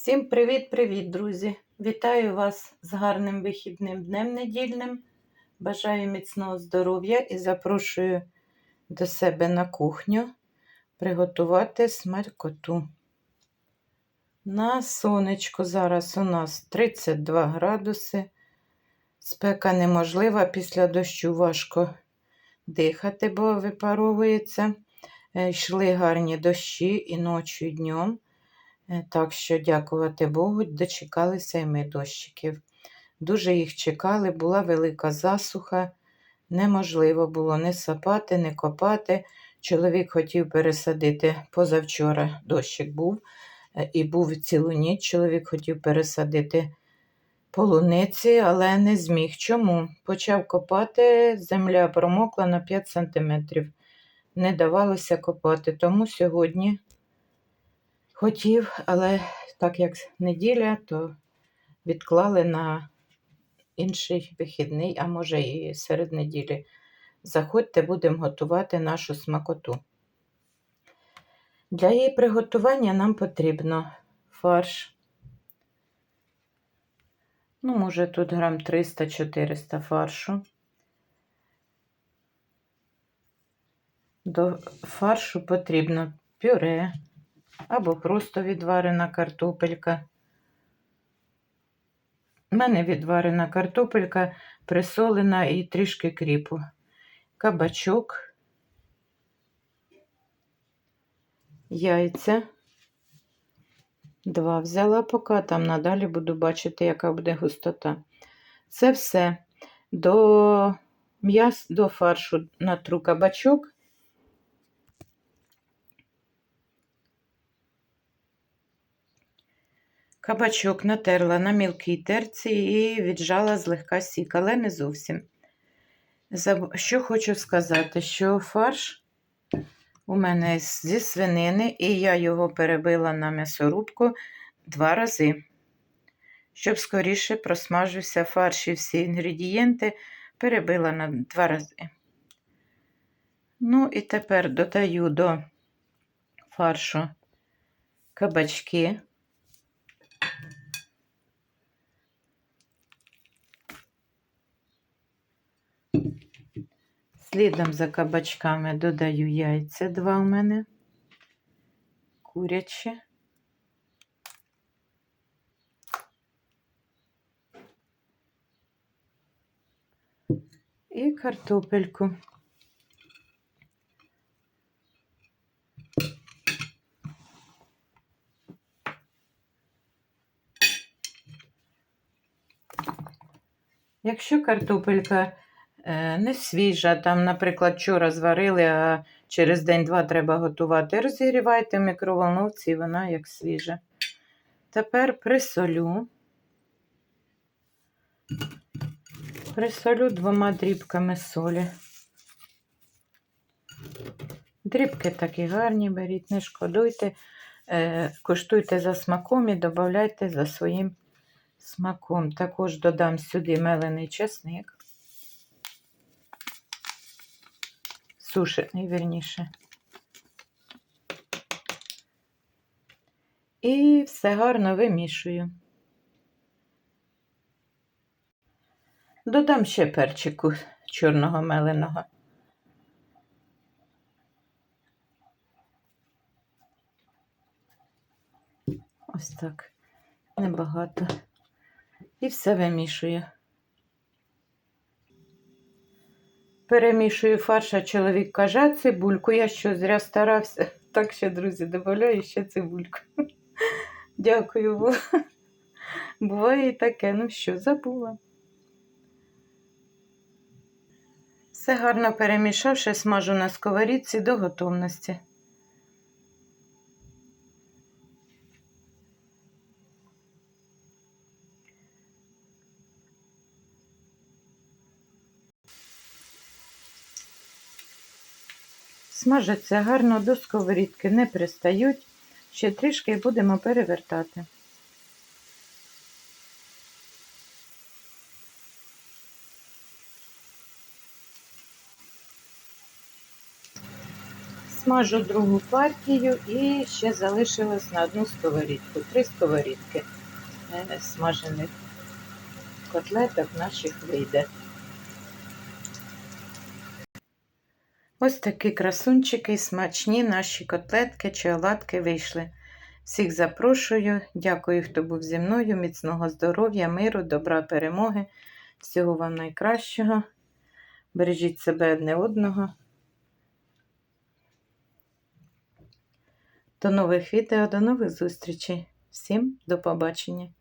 Всім привіт-привіт, друзі! Вітаю вас з гарним вихідним днем недільним. Бажаю міцного здоров'я і запрошую до себе на кухню приготувати смалькоту. На сонечку зараз у нас 32 градуси. Спека неможлива, після дощу важко дихати, бо випаровується. Е, Йшли гарні дощі і ночі, і днем. Е, Так що, дякувати Богу, дочекалися і ми дощиків. Дуже їх чекали, була велика засуха, неможливо було не сапати, не копати. Чоловік хотів пересадити позавчора дощик був, е, і був цілу ніч. Чоловік хотів пересадити полуниці, але не зміг. Чому? Почав копати, земля промокла на 5 сантиметрів. Не давалося копати, тому сьогодні хотів, але так як неділя, то відклали на інший вихідний, а може і серед неділі. Заходьте, будемо готувати нашу смакоту. Для її приготування нам потрібно фарш. Ну, може, тут грам 300-400 фаршу. До фаршу потрібно пюре або просто відварена картопелька. У мене відварена картопелька, присолена і трішки кріпу. Кабачок, яйця. Два взяла поки, там надалі буду бачити, яка буде густота. Це все до м'яс, до фаршу натру кабачок. Кабачок натерла на мілкій терці і віджала злегка сік, але не зовсім. Що хочу сказати, що фарш у мене зі свинини, і я його перебила на м'ясорубку два рази, щоб скоріше просмажився фарш і всі інгредієнти перебила на два рази. Ну, і тепер додаю до фаршу кабачки. Слідом за кабачками додаю яйця два у мене, курячі. І картопельку. Якщо картопелька не свіжа, там, наприклад, вчора зварили, а через день-два треба готувати, розігрівайте в мікроволновці, і вона як свіжа. Тепер присолю. Присолю двома дрібками солі. Дрібки такі гарні, беріть, не шкодуйте, е, куштуйте за смаком і додавайте за своїм смаком. Також додам сюди мелений чесник, сушений, вірніше. І все гарно вимішую. Додам ще перчику чорного меленого. Ось так, небагато. І все вимішую. Перемішую фарш, а чоловік каже, цибульку, я що зря старався. Так ще, друзі, додаю ще цибульку. Дякую. Буває і таке, ну що, забула. Все гарно перемішавши, смажу на сковорідці до готовності. Смажаться гарно до сковорідки, не пристають. Ще трішки будемо перевертати. Смажу другу партію і ще залишилось на одну сковорідку. Три сковорідки е, смажених котлеток наших вийде. Ось такі красунчики, смачні наші котлетки чи оладки вийшли. Всіх запрошую. Дякую, хто був зі мною. Міцного здоров'я, миру, добра, перемоги. Всього вам найкращого. Бережіть себе одне одного. До нових відео, до нових зустрічей. Всім до побачення!